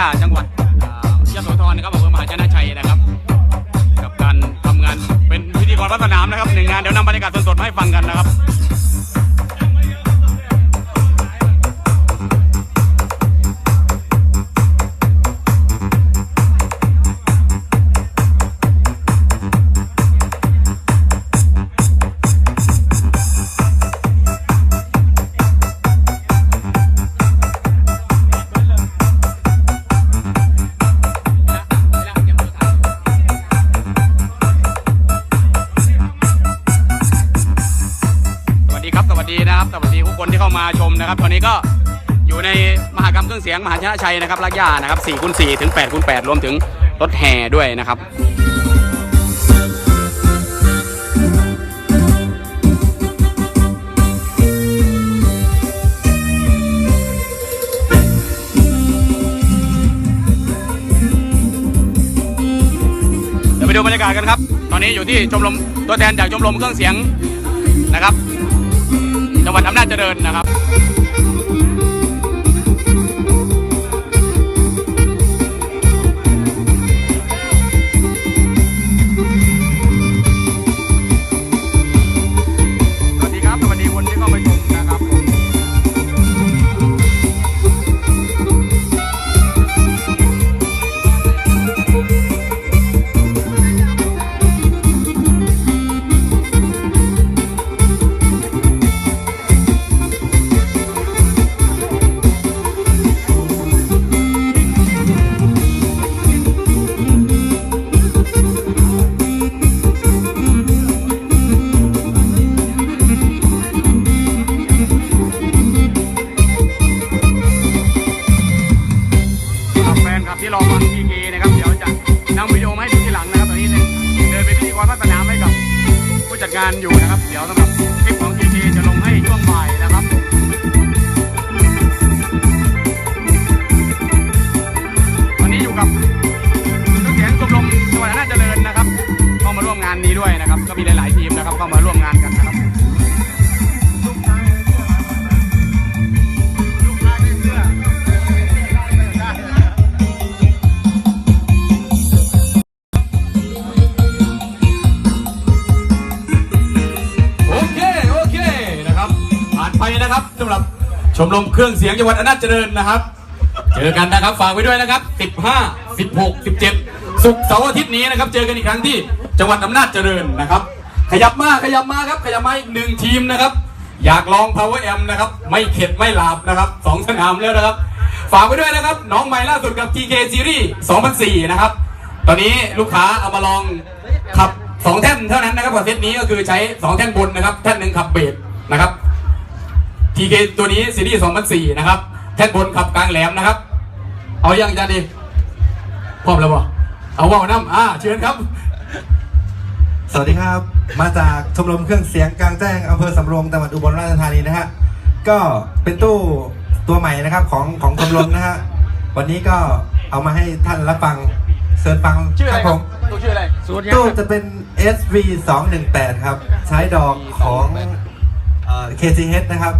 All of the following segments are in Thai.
ย่าจังหวัดอ่ายโสธรนะครับอำเภอมหาชนะชัยนะครับ กับการทำงานเป็นพิธีกรวัดสนามนะครับหนึ่งงานเดี๋ยวนำบรรยากาศสดๆมาให้ฟังกันนะครับ นะครับ ตอนนี้ก็อยู่ในมหากรรมเครื่องเสียงมหาชนะชัยนะครับลักย่านะครับ4คูณ4ถึง8คูณ8รวมถึงรถแห่ด้วยนะครับเดี๋ยวไปดูบรรยากาศกันครับ ตอนนี้อยู่ที่ชมรมตัวแทนจากชมรมเครื่องเสียงนะครับ จังหวัดอำนาจเจริญนะครับ ชมรมเครื่องเสียงจังหวัดอำนาจเจริญนะครับ เจอกันนะครับฝากไว้ด้วยนะครับ 15 16 17ศุกร์เสาร์อาทิตย์นี้นะครับ เจอกันอีกครั้งที่จังหวัดอำนาจเจริญนะครับ ขยับมาขยับมาครับ ขยับมาอีกหนึ่งทีมนะครับ อยากลอง power m นะครับ ไม่เข็ดไม่หลาบนะครับสองสนามแล้วนะครับ ฝากไว้ด้วยนะครับ น้องใหม่ล่าสุดกับ TK Series 2004 นะครับ ตอนนี้ลูกค้าเอามาลองขับสองแท่นเท่านั้นนะครับกับเซตนี้ก็คือใช้สองแท่นบนนะครับแท่นหนึ่งขับเบสนะครับ TK ตัวนี้ซีรีส์2004 นะครับ แท่นบนขับกลางแหลมนะครับ เอายังจานดีพร้อมแล้วบ่เอาว่าวน้ำอ่าเชิญครับ สวัสดีครับ มาจากชมรมเครื่องเสียงกลางแจ้งอำเภอสำโรงจังหวัดอุบลราชธานีนะฮะก็เป็นตู้ตัวใหม่นะครับของของชมรมนะฮะวันนี้ก็เอามาให้ท่านรับฟังเสิร์ชฟังชื่ออะไรคครัรับบผมตู้ชื่ออะไรสูตรตู้จะเป็น SV 218ครับ ใช้ดอกของเอ่อ KCH นะครับ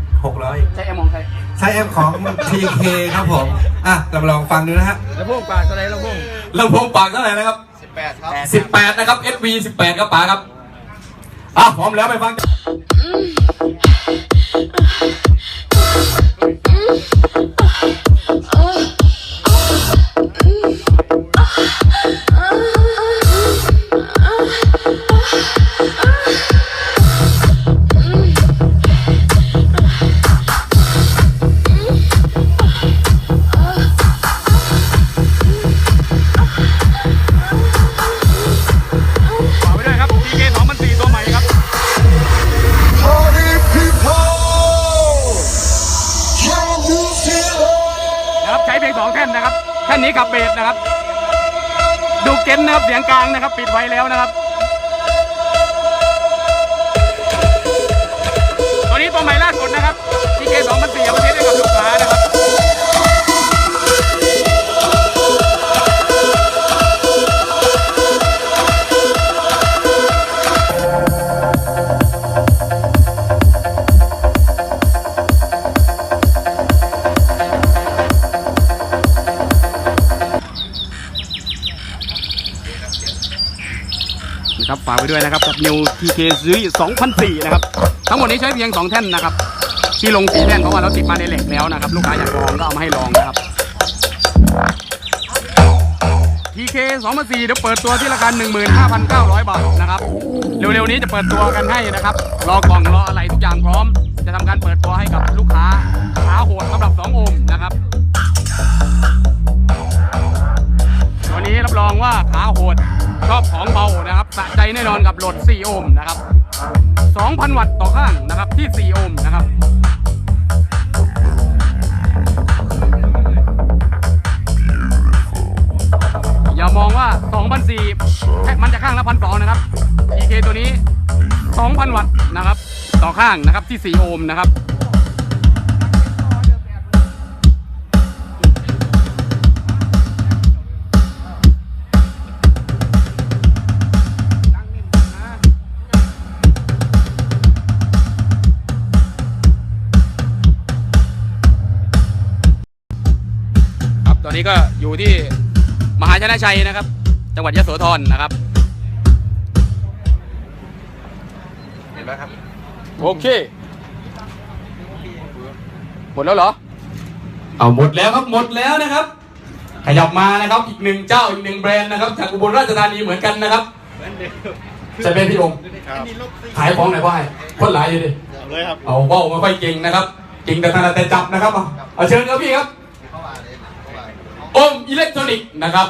1,600 ใช้แอมมองใช้ใช้แอมของ TK ครับผม อะเรามาลองฟังดูนะฮะแล้วพวกปากอะไรแล้วพวกลำโพงปากเท่าไหร่นะครับ 18 ครับ 18 นะครับ SV 18 ครับป๋าครับ อะพร้อมแล้วไปฟัง นะครับเสียงกลางนะครับ ปิดไว้แล้วนะครับ ตอนนี้ตัวใหม่ล่าสุดนะครับ TK 2004เอามาเทสให้กับลูก นะครับฝากไปด้วยนะครับกับ New TK Series 2004นะครับทั้งหมดนี้ใช้เพียง 2 แท่นนะครับ ที่ลงสีแท่นเพราะว่าเราติดมาในเหล็กแล้วนะครับ ลูกค้าอยากลองก็เอามาให้ลองนะครับ TK 2004เดี๋ยวเปิดตัวที่ราคา15,900 บาทนะครับเร็วๆนี้จะเปิดตัวกันให้นะครับ รอกล่องรออะไรทุกอย่างพร้อม จะทำการเปิดตัวให้กับลูกค้าขาโหดสำหรับ2โอห์มนะครับ วันนี้รับรองว่าขาโหดชอบของเบานะครับสะใจแน่นอนกับโหลด 4 โอห์มนะครับ 2,000 วัตต์ต่อข้างนะครับที่ 4 โอห์มนะครับอย่ามองว่า 2,004แค่มันจะข้างละพันสองนะครับ EK ตัวนี้ 2,000 วัตต์นะครับ ต่อข้างนะครับที่ 4 โอห์มนะครับ นนี้ก็อยู่ที่มหาชนะชัยนะครับ จังหวัดยโสธรนะครับเห็นไหมครับ โอเค หมดแล้วเหรอ เอาหมดแล้วครับหมดแล้วนะครับ ขยับมานะครับอีกหนึ่งเจ้าอีกหนึ่งแบรนด์นะครับจากอุบลราชธานีเหมือนกันนะครับใช่เป็นพี่องค์ขายของไหนอยพ่อให้คนหลายอยู่ดิเลยครับ เอาเบ้าไม่ค่อยเก่งนะครับ เก่งแต่ถนัดแต่จับนะครับ เอาเอาเชิญครับพี่ครับโอมอิเล็กทรอนิกส์นะครับ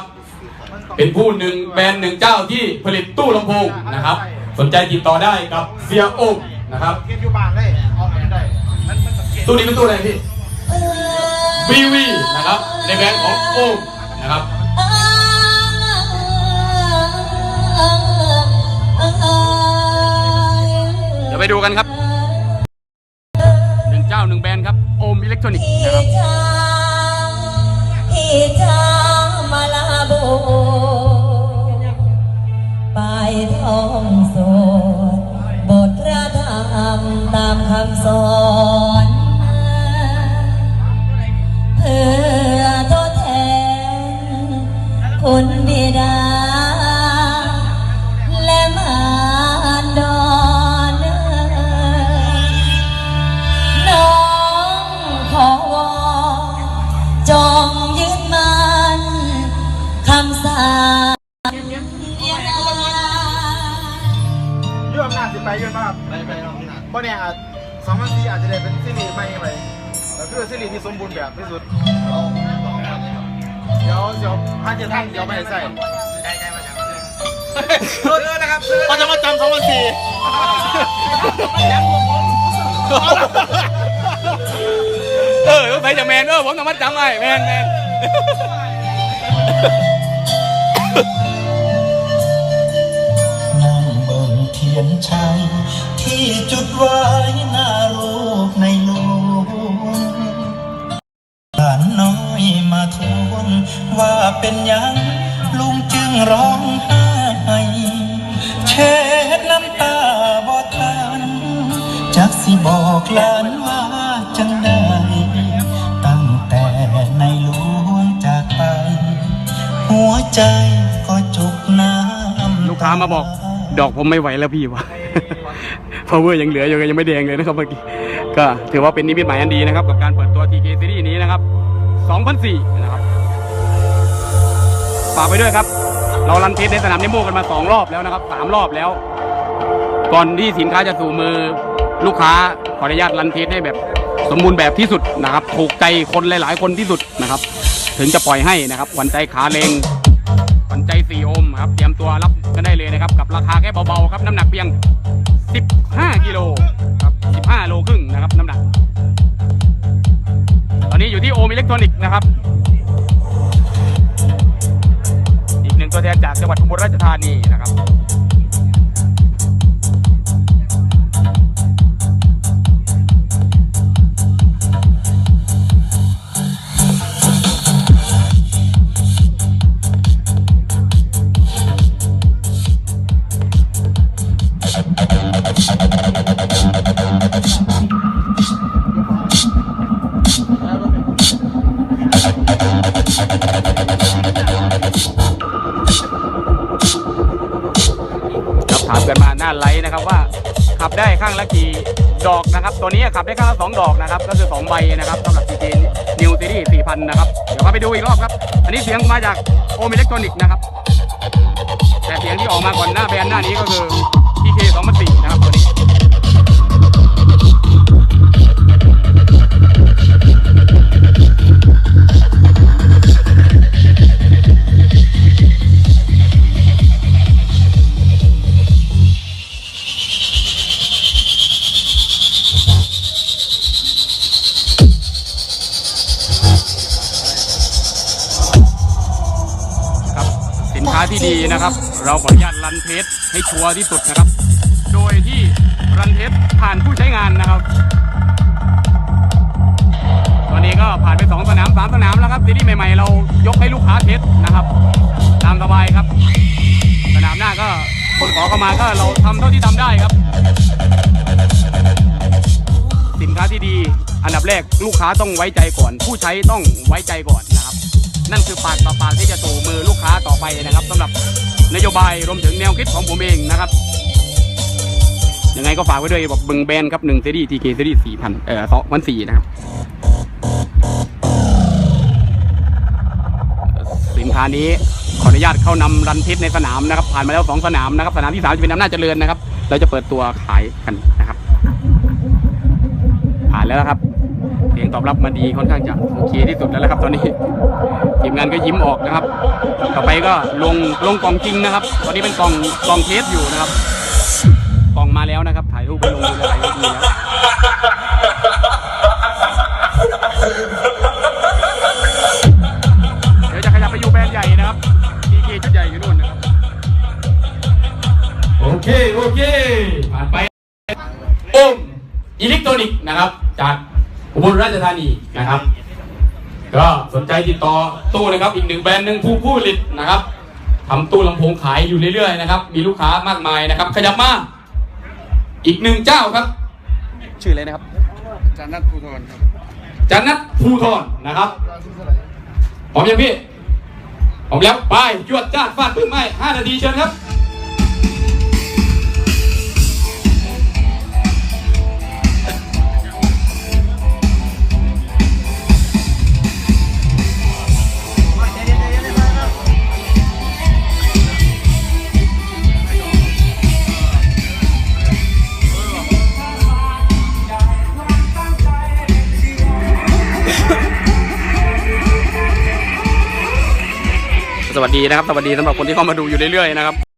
เป็นผู้หนึ่งแบรนด์หนึ่งเจ้าที่ผลิตตู้ลำโพงนะครับ สนใจติดต่อได้กับเซียโอมนะครับเก็บอยู่บ้านเลยเอาไปได้ตู้นี้เป็นตู้อะไรพี่ BV นะครับ ในแบรนด์ของโอมนะครับเดี๋ยวไปดูกันครับหนึ่งเจ้าหนึ่งแบรนด์ครับโอมอิเล็กทรอนิกส์นะครับ จามาลาโบไปท่องสดบทระธรรมตามคำสอนเพื่อทดแทนคน เพราะเนี่ยอาจสองพันสี่อาจจะได้เป็นสิริใหม่ไปแต่คือสิริที่สมบูรณ์แบบที่สุด เดี๋ยวเดี๋ยวพาจะท่านเดี๋ยวไปใส่เขาจะมาจำสองพันสี่เออไปจากแมนเออผมสามารถจำได้แมนแมนนั่งเบิ่งเทียนชัย จุดไว้หน้ารูปในหลวงหลานน้อยมาทวนว่าเป็นยังลุงจึงร้องไห้เช็ดน้ำตาบ่ทันจักสิบอกหลานว่าจังได้ตั้งแต่ในหลวงจากไป หัวใจก็จุกน้ำลูกค้ามาบอก ดอกผมไม่ไหวแล้วพี่วะ power ยังเหลืออยู่ยังไม่แดงเลยนะครับเมื่อกี้ก็ถือว่าเป็นนิมิตหมายอันดีนะครับ กับการเปิดตัว TK Series นี้นะครับ 2004 นะครับฝากไปด้วยครับ เรารันเทสในสนามเดโมกันมา 2 รอบแล้วนะครับ 3 รอบแล้ว ก่อนที่สินค้าจะสู่มือลูกค้าขออนุญาตรันเทสให้แบบสมบูรณ์แบบที่สุดนะครับ ถูกใจคนหลาย ๆ คนที่สุดนะครับ ถึงจะปล่อยให้นะครับขวัญใจขาเลงขวัญใจ4โอมครับ เตรียมตัวรับกันได้เลยนะครับ กับราคาแค่เบา ๆ ครับ น้ำหนักเพียง 15 กิโลครับ15 โลครึ่งนะครับน้ำหนัก ตอนนี้อยู่ที่โอมอิเล็กทรอนิกส์นะครับ อีกหนึ่งตัวแทนจากจังหวัดอุบลราชธานีนะครับ ขับได้ข้างละกี่ดอกนะครับ ตัวนี้ขับได้ข้างละสองดอกนะครับ ก็คือสองใบนะครับสำหรับ TK New Series 4,000 นะครับ เดี๋ยวเราไปดูอีกรอบครับ อันนี้เสียงมาจากโอมอิเล็กทรอนิกส์นะครับ แต่เสียงที่ออกมาก่อนหน้าแบรนด์หน้านี้ก็คือ TK 2004นะครับตัวนี้ครับ นะครับ เราขออนุญาตรันเทสให้ชัวร์ที่สุดนะครับ โดยที่รันเทสผ่านผู้ใช้งานนะครับ ตอนนี้ก็ผ่านไปสองสนามสามสนามแล้วครับซีรีส์ใหม่ๆ เรายกให้ลูกค้าเทสนะครับ ตามสบายครับ สนามหน้าก็คนขอเข้ามาก็เราทำเท่าที่ทำได้ครับ สินค้าที่ดี อันดับแรกลูกค้าต้องไว้ใจก่อน ผู้ใช้ต้องไว้ใจก่อนนะครับ นั่นคือปากต่อปากที่จะสู่มือลูกค้าต่อไปนะครับสำหรับนโยบายรวมถึงแนวคิดของผมเองนะครับยังไงก็ฝากไว้ด้วยบอกบึงแบนครับหนึ่งซีรีส์ทีเคซีรีส์สี่พันเอ่อสองพันสี่นะครับสินค้านี้ขออนุญาตเข้านำรันทิศในสนามนะครับ ผ่านมาแล้วสองสนามนะครับ สนามที่สามจะเป็นอำนาจเจริญนะครับ เราจะเปิดตัวขายกันนะครับ ผ่านแล้วนะครับ สียงตอบรับมาดีค่อนข้างจะโอเคที่สุดแล้วนะครับ ตอนนี้ทีมงานก็ยิ้มออกนะครับ ต่อไปก็ลงลงกล่องจริงนะครับ ตอนนี้เป็นกล่องกล่องเทสอยู่นะครับกล่องมาแล้วนะครับ ถ่ายรูปไปลงในหลายๆทีแล้วเดี๋ยวจะขยับไปอยู่แบรนด์ใหญ่นะครับทีเคชุดใหญ่อยู่นู่นนะครับโอเคโอเคผ่านไปโอมอิเล็กทรอนิกส์นะครับจาก อุบลราชธานีนะครับ ก็สนใจติดต่อตู้นะครับอีกหนึ่งแบรนด์หนึ่งผู้ผู้ผลิตนะครับทำตู้ลำโพงขายอยู่เรื่อยๆนะครับ มีลูกค้ามากมายนะครับ ขยับมาอีกหนึ่งเจ้าครับ ชื่ออะไรนะครับ จันนัทภูทรนะครับพร้อมยังพี่พร้อมแล้วไปจวดจ้าดฟาดพึ่งไม้ห้านาทีเชิญครับ วัสดีนะครับสวัสดีสำหรับคนที่เข้ามาดูอยู่เรื่อยๆนะครับ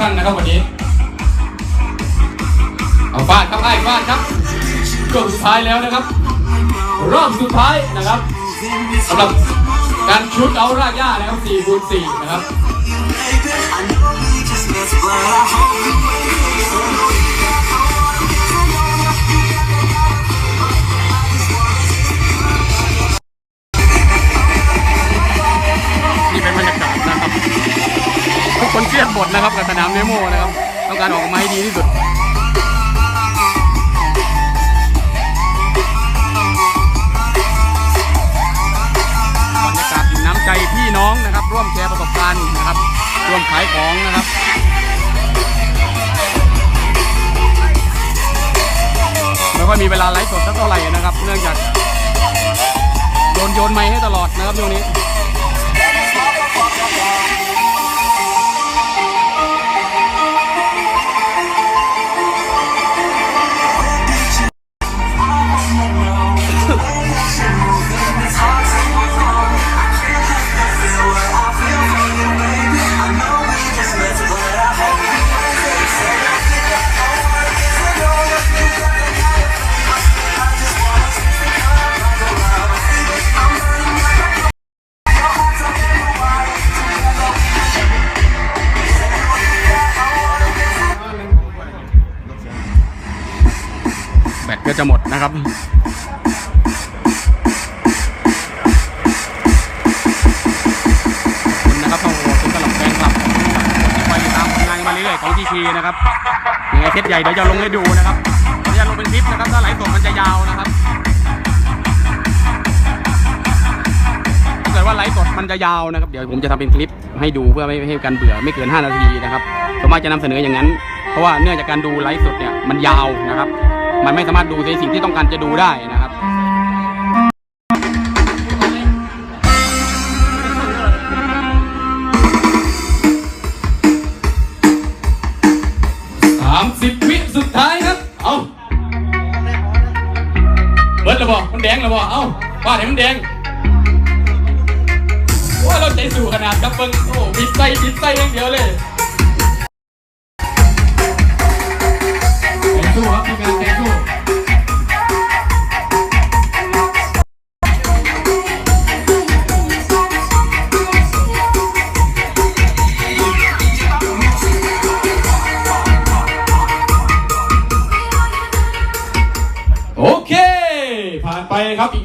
คุณน้ำปลากั้งนะครับวันนี้ เอาฟาดครับไอ้ฟาดครับช่วงสุดท้ายแล้วนะครับ รอบสุดท้ายนะครับสำหรับการชุดเอารากหญ้านะครับ4คูณ4นะครับ คนเครียดหมดนะครับกับสนามเดโมนะครับต้องการออกมาให้ดีที่สุดบรรยากาศน้ำใจพี่น้องนะครับ ร่วมแชร์ประสบการณ์นะครับ ร่วมขายของนะครับไม่ค่อยมีเวลาไลฟ์สดสักเท่าไหร่นะครับ เนื่องจากโดนโยนไม้ให้ตลอดนะครับช่วงนี้ นะครับคุณนะครับทั้งหมดสำหรับแฟนคลับที่คอยติดตามผลงานมาเรื่อยๆของทีทีนะครับยังไงเซตใหญ่เดี๋ยวจะลงให้ดูนะครับเดี๋ยวจะลงเป็นคลิปนะครับถ้าไหลสดมันจะยาวนะครับถ้าเกิดว่าไหลสดมันจะยาวนะครับ เดี๋ยวผมจะทำเป็นคลิปให้ดูเพื่อไม่ให้กันเบื่อไม่เกิน 5 นาทีนะครับสามารถจะนำเสนออย่างนั้น เพราะว่าเนื่องจากการดูไลฟ์สดเนี่ยมันยาวนะครับ มันไม่สามารถดูในสิ่งที่ต้องการจะดูได้นะครับสามสิบวิสุดท้ายครับ เอาเบิร์ดระบอกมันแดงระบอกเอาป้าเห็นมันแดงว่าเราใจสู่ขนาดครับเบิ้งโอ้บิดไส้บิดไส้อย่างเดียวเลย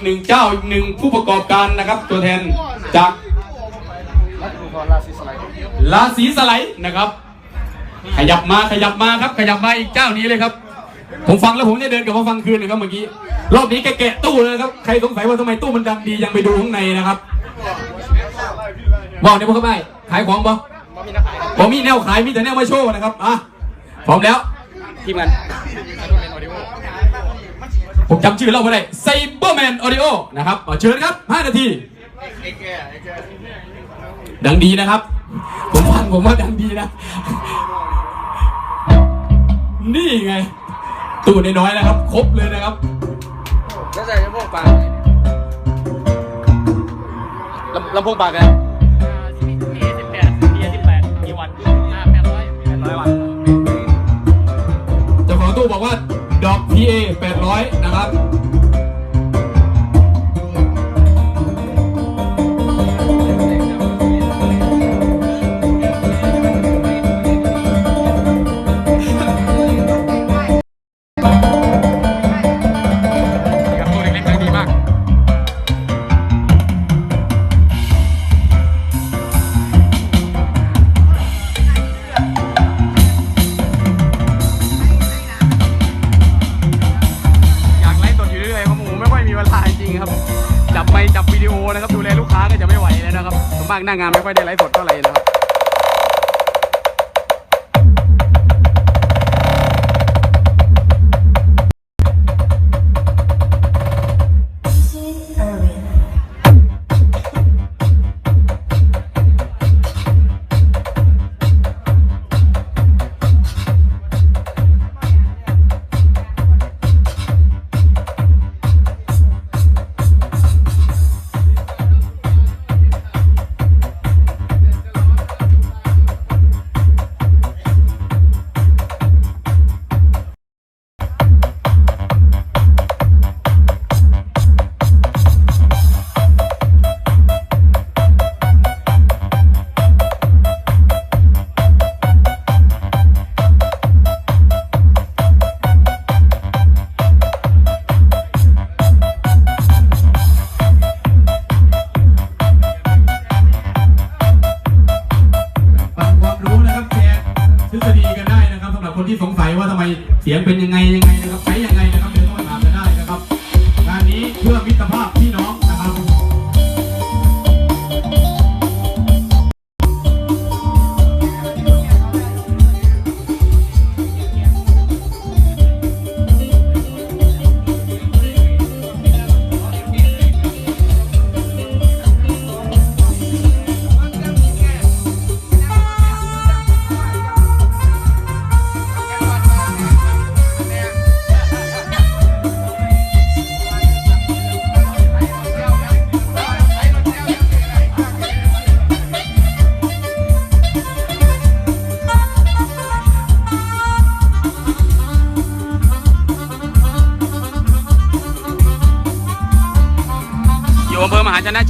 หนึ่งเจ้าอีกหนึ่งผู้ประกอบการนะครับ ตัวแทนจากลาสีสไลด์นะครับ ขยับมาขยับมาครับ ขยับมาอีกเจ้านี้เลยครับ ผมฟังแล้วผมจะเดินกลับมาฟังคืนเลยครับเมื่อกี้รอบนี้แกแกะตู้เลยครับใครสงสัยว่าทำไมตู้มันดังดียังไปดูข้างในนะครับบอกเนี่ยพวกเขาไม่ขายของบ่ผมมีแนวขายมีแต่แนวมาโชว์นะครับอะพร้อมแล้วทีมงาน ผมจำชื่อเราไม่ได้ไซเบอร์แมนออดิโอนะครับเอาเชิญครับ 5 นาที ดังดีนะครับ ผมฟังผมว่าดังดีนะ นี่ไง ตู้น้อยๆนะครับ ครบเลยนะครับแล้วใส่ลำโพงปากลำลำโพงปากไง ดอก PA 800 นะครับครับ ริงครับ จับไม่จับวิดีโอนะครับดูแลลูกค้าก็จะไม่ไหวแล้วนะครับส่วนมากหน้างานไม่ค่อยได้ไลฟ์สดเท่าไหร่นะครับ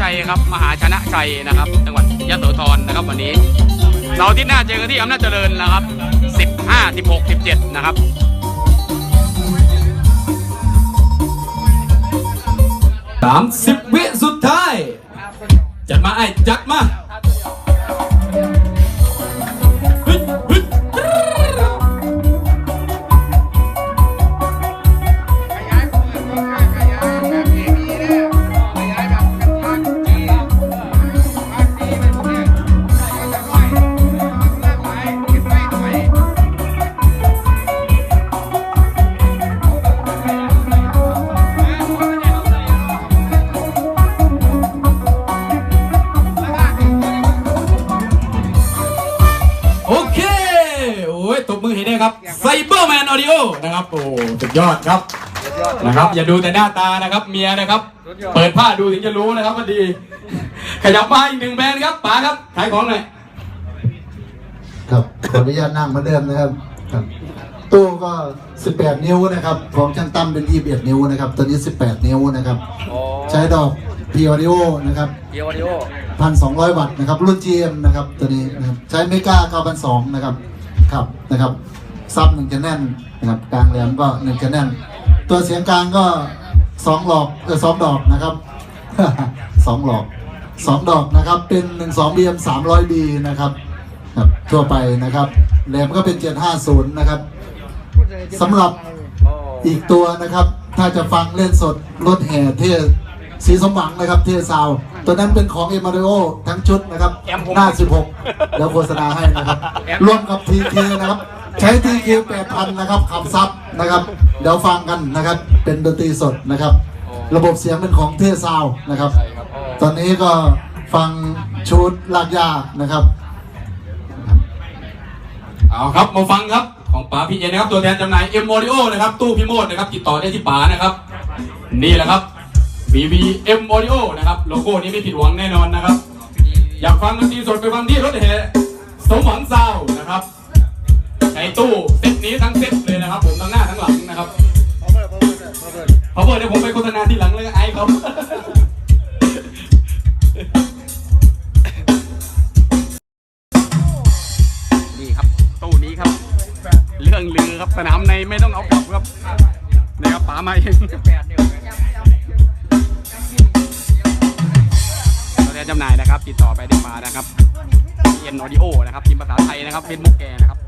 ชัยครับมหาชนะชัยนะครับ จังหวัดยะโสธรนะครับวันนี้เราที่หน้าเจอกันที่อำนาจเจริญนะครับ 15 16 17 นะครับสามสิบวิสุดท้าย จัดมาไอ้จัดมา นะครับโอ้สุดยอดครับนะครับ อย่าดูแต่หน้าตานะครับ เมียนะครับ เปิดผ้าดูถึงจะรู้นะครับว่าดี ขยับมาอีกหนึ่งแบรนด์ครับป๋าครับขายของหน่อยครับขออนุญาตนั่งเหมาเดิมนะครับครับตู้ก็ 18 นิ้วนะครับ ของช่างตั้มเป็น 21 นิ้วนะครับ ตัวนี้ 18 นิ้วนะครับ ใช้ดอกพีออดิโอนะครับพีออดิโอพันสองร้อยวัตต์นะครับ รุ่น GM นะครับ ตัวนี้นะครับ ใช้เมกา9,200นะครับ ครับนะครับ ซับหนึ่งจะแน่นนะครับกลางแหลมก็หนึ่งจะแน่น ตัวเสียงกลางก็สองหลอกเออสองดอกนะครับสองหลอกสองดอกนะครับ เป็นหนึ่งสอง BM สามร้อย B นะครับครับ ทั่วไปนะครับแหลมก็เป็น750นะครับสำหรับอีกตัวนะครับ ถ้าจะฟังเล่นสดรถแห่เทศสีสมหวังนะครับ เทศซาวด์ตัวนั้นเป็นของเอมาริโอทั้งชุดนะครับ หน้า 16 แล้วโฆษณาให้นะครับรวมกับทีเคนะครับ ใช้ทีเค8,000นนะครับขับซับนะครับ เดี๋ยวฟังกันนะครับ เป็นดนตรีสดนะครับ ระบบเสียงเป็นของเทซาวนะครับ ตอนนี้ก็ฟังชุดลากยานะครับ เอาครับมาฟังครับของป๋าพี่เอนะครับ ตัวแทนจำหน่ายเอ็มโมดิโอนะครับ ตู้พี่โมดนะครับ ติดต่อได้ที่ป๋านะครับ นี่แหละครับ BBM Audio นะครับ โลโก้นี้ไม่ผิดหวังแน่นอนนะครับ อยากฟังดนตรีสดไปฟังที่รถแห่สมหวังซาวน์นะครับ ตู้เซตนี้ทั้งเซตเลยนะครับ ผมทั้งหน้าทั้งหลังนะครับพอเปิดเดี๋ยวผมไปโฆษณาที่หลังเลยไอ้ครับนี่ครับตู้นี้ครับ เรื่องลือครับสนามในไม่ต้องเอากลับครับนะครับป๋ามาเองตัวแทนจำหน่ายนะครับ ติดต่อไปที่ป๋านะครับเอ็นออดิโอนะครับพิมพ์ภาษาไทยนะครับเฟซบุ๊กแกนะครับ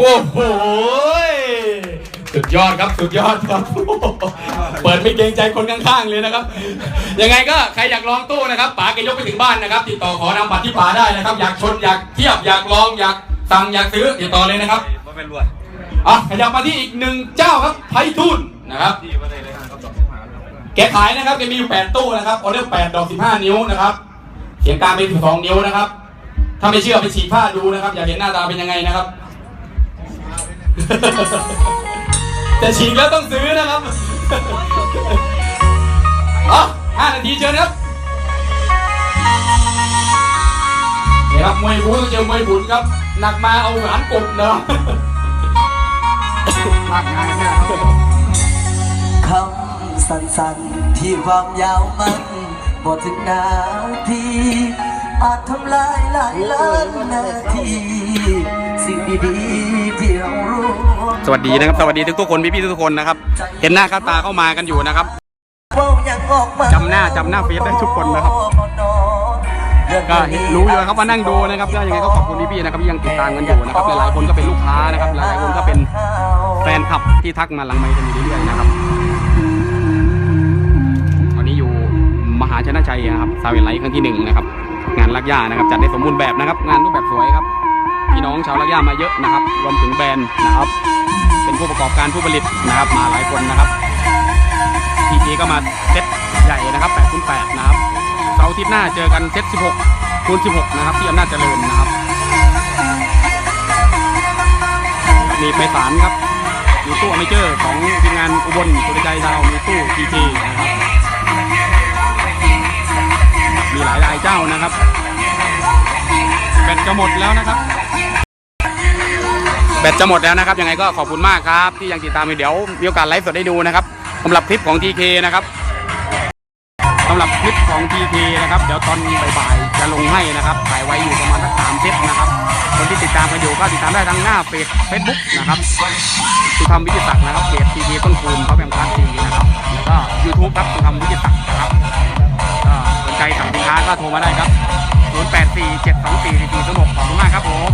โอ้โหสุดยอดครับสุดยอดครับ เปิดไม่เกรงใจคนข้างๆเลยนะครับ ยังไงก็ใครอยากลองตู้นะครับป๋าแกยกไปถึงบ้านนะครับ ติดต่อขอนำบัตรที่ป๋าได้นะครับ อยากชนอยากเทียบอยากลองอยากสั่งอยากซื้อติดต่อเลยนะครับอะขยับมาที่อีกหนึ่งเจ้าครับไพฑูรย์นะครับแกขายนะครับแกมีอยู่แปดตู้นะครับออเดอร์แปดดอกสิบห้านิ้วนะครับเสียงกลางเป็นสิบสองนิ้วนะครับ ถ้าไม่เชื่อไปฉีกผ้าดูนะครับ อยากเห็นหน้าตาเป็นยังไงนะครับ แต่ฉีกแล้วต้องซื้อนะครับอ๋อห้านาทีเชิญครับนี่ครับมวยบูต้องเจอมวยบุญครับ หนักมาเอาหานกบเนาะมากง่ายคำสั้นๆที่ความยาวมันบทถึงนาที อาจทำลายหลายล้านนาที สิ่งดีๆที่เรารู้สวัสดีนะครับ สวัสดีทุกๆคนพี่ๆทุกๆคนนะครับ เห็นหน้าค่าตาเข้ามากันอยู่นะครับจำหน้าจำหน้าเฟซได้ทุกคนนะครับ ก็รู้อยู่นะครับว่านั่งดูนะครับก็ยังไงก็ขอบคุณพี่ๆนะครับที่ยังติดตามกันอยู่นะครับหลายๆคนก็เป็นลูกค้านะครับหลายๆคนก็เป็นแฟนคลับที่ทักมาหลังไมค์กันอยู่เรื่อยๆนะครับตอนนี้อยู่มหาชนะชัยนะครับซาเวลไลท์ครั้งที่หนึ่งนะครับ งานลักย่านะครับจัดได้สมบูรณ์แบบนะครับ งานรูปแบบสวยครับพี่น้องชาวลักย่ามาเยอะนะครับ รวมถึงแบรนด์นะครับ เป็นผู้ประกอบการผู้ผลิตนะครับ มาหลายคนนะครับทีทีก็มาเซตใหญ่นะครับ8คูณ8นะครับเสาร์อาทิตย์หน้าเจอกันเซต16คูณ16 นะครับ ที่อำนาจเจริญนะครับ มีไปสารครับมีตู้อเมเจอร์ของทีมงานอุบลสุริใจดาวมีตู้ทีทีนะครับ มีหลายรายเจ้านะครับแบตจะหมดแล้วนะครับ แบตจะหมดแล้วนะครับ ยังไงก็ขอบคุณมากครับ ที่ยังติดตามอยู่เดี๋ยวมีโอกาสไลฟ์สดได้ดูนะครับสำหรับคลิปของ TK นะครับสำหรับคลิปของ TK นะครับ เดี๋ยวตอนบ่ายๆจะลงให้นะครับถ่ายไว้อยู่ประมาณสักสามเซตนะครับ คนที่ติดตามกันอยู่ก็ติดตามได้ทั้งหน้าเฟซเฟซบุ๊กนะครับสุธรรมวิจิตรศักดิ์นะครับเพจ TK ต้นคูณเขาแบมคาร์ทีนะครับแล้วก็ YouTube ครับสุธรรมวิจิตรศักดิ์นะครับ ใจสั่งสินค้าก็โทรมาได้ครับ 084 724 4426ขอบคุณมากครับผม